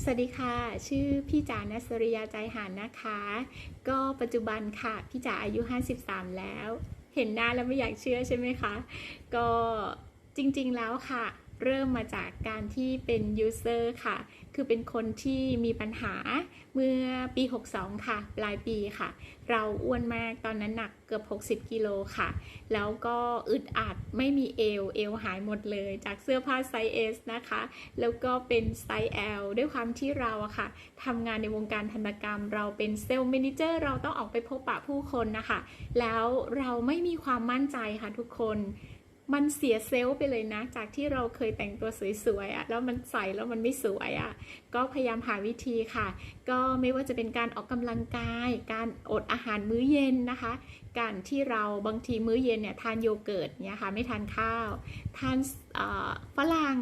สวัสดีค่ะ ชื่อพี่จ๋านัสริยาใจหานนะคะ ก็ปัจจุบันค่ะ พี่จ๋าอายุ 53 แล้ว เห็นหน้าแล้วไม่อยากเชื่อใช่ไหมคะ ก็จริงๆแล้วค่ะเริ่มมาจากการที่เป็นยูเซอร์ค่ะ คือเป็นคนที่มีปัญหาเมื่อปี 62 ค่ะ ปลายปีค่ะ เราอ้วนมากตอนนั้นหนักเกือบ 60 กิโลค่ะ แล้วก็อึดอัดไม่มีเอว เอวหายหมดเลย จากเสื้อผ้าไซส์ S นะคะ แล้วก็เป็นไซส์ L ด้วยความที่เราอะค่ะทำงานในวงการธนกรรม เราเป็นเซลล์แมนเจอร์ เราต้องออกไปพบปะผู้คนนะคะ แล้วเราไม่มีความมั่นใจค่ะทุกคน มันเสียเซลล์ไปเลยนะ จากที่เราเคยแต่งตัวสวยๆอะแล้วมันใส่แล้วมันไม่สวยอะก็พยายามหาวิธีค่ะ ก็ไม่ว่าจะเป็นการออกกำลังกาย การอดอาหารมื้อเย็นนะคะ การที่เราบางทีมื้อเย็นเนี่ยทานโยเกิร์ตเนี่ยค่ะไม่ทานข้าว ทานฝรั่ง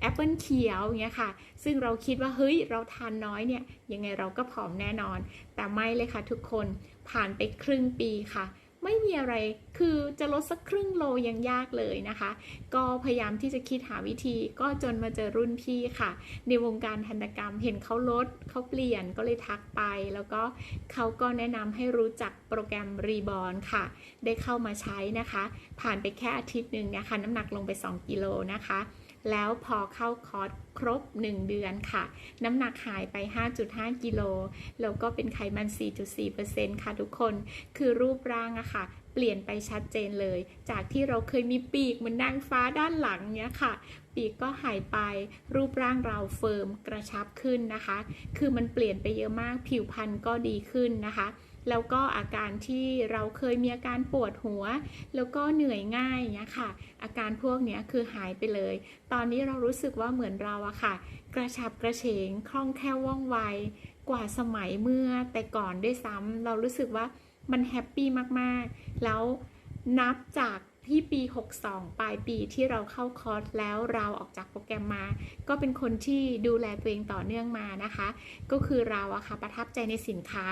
แอปเปิลเขียวเงี้ยค่ะ ซึ่งเราคิดว่าเฮ้ยเราทานน้อยเนี่ยยังไงเราก็ผอมแน่นอน แต่ไม่เลยค่ะทุกคนผ่านไปครึ่งปีค่ะ ไม่มีอะไร คือจะลดสักครึ่งโลยังยากเลยนะคะ ก็พยายามที่จะคิดหาวิธีก็จนมาเจอรุ่นพี่ค่ะ ในวงการทันตกรรมเห็นเขาลดเขาเปลี่ยนก็เลยทักไป แล้วก็เขาก็แนะนำให้รู้จักโปรแกรมรีบอ n ค่ะ ได้เข้ามาใช้นะคะ ผ่านไปแค่อาทิตย์หนึ่งนี่ยค่ะน้ำหนักลงไป 2 กิโลนะคะ แล้วพอเข้าคอร์สครบ 1 เดือนค่ะ น้ำหนักหายไป 5.5 กิโล แล้วก็เป็นไขมัน 4.4%ค่ะทุกคน คือรูปร่างอะค่ะ เปลี่ยนไปชัดเจนเลย จากที่เราเคยมีปีกเหมือนนางฟ้าด้านหลังเนี้ยค่ะ ปีกก็หายไป รูปร่างเราเฟิร์มกระชับขึ้นนะคะ คือมันเปลี่ยนไปเยอะมาก ผิวพรรณก็ดีขึ้นนะคะ แล้วก็อาการที่เราเคยมีอาการปวดหัว แล้วก็เหนื่อยง่ายเนี้ยค่ะ อาการพวกนี้คือหายไปเลย ตอนนี้เรารู้สึกว่าเหมือนเราอะค่ะ กระฉับกระเฉงคล่องแคล่วว่องไวกว่าสมัยเมื่อแต่ก่อนด้วยซ้ำเรารู้สึกว่ามันแฮปปี้มากๆ แล้วนับจาก ที่ปี 62 ปลายปีที่เราเข้าคอร์สแล้วเราออกจากโปรแกรมมา ก็เป็นคนที่ดูแลตัวเองต่อเนื่องมานะคะ ก็คือเราอะค่ะประทับใจในสินค้า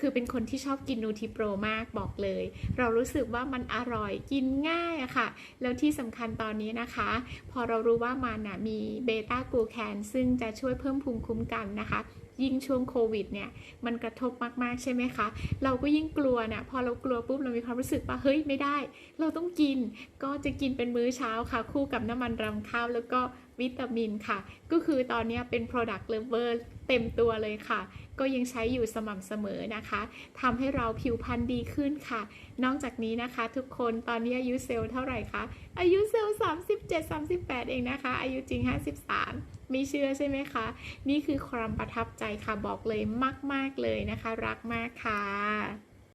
คือเป็นคนที่ชอบกินนูทิโปรมากบอกเลย เรารู้สึกว่ามันอร่อยกินง่ายอะค่ะ แล้วที่สำคัญตอนนี้นะคะ พอเรารู้ว่ามันนะมีเบต้ากลูแคนซึ่งจะช่วยเพิ่มภูมิคุ้มกันนะคะยิ่งช่วงโควิดเนี่ยมันกระทบมากๆใช่ไหมคะ เราก็ยิ่งกลัวเนี่ยพอเรากลัวปุ๊บเรามีความรู้สึกว่าเฮ้ยไม่ได้ เราต้องกินก็จะกินเป็นมื้อเช้าค่ะ คู่กับน้ำมันรำข้าวแล้วก็ วิตามินค่ะ ก็คือตอนนี้เป็น product lover เต็มตัวเลยค่ะ ก็ยังใช้อยู่สม่ำเสมอนะคะทำให้เราผิวพรรณดีขึ้นค่ะ นอกจากนี้นะคะ ทุกคนตอนนี้อายุเซลล์เท่าไหร่คะอายุเซลล์37 38 เองนะคะ อายุจริง 53ไม่เชื่อใช่ไหมคะ นี่คือความประทับใจค่ะบอกเลยมาก ๆ เลยนะคะ รักมากค่ะ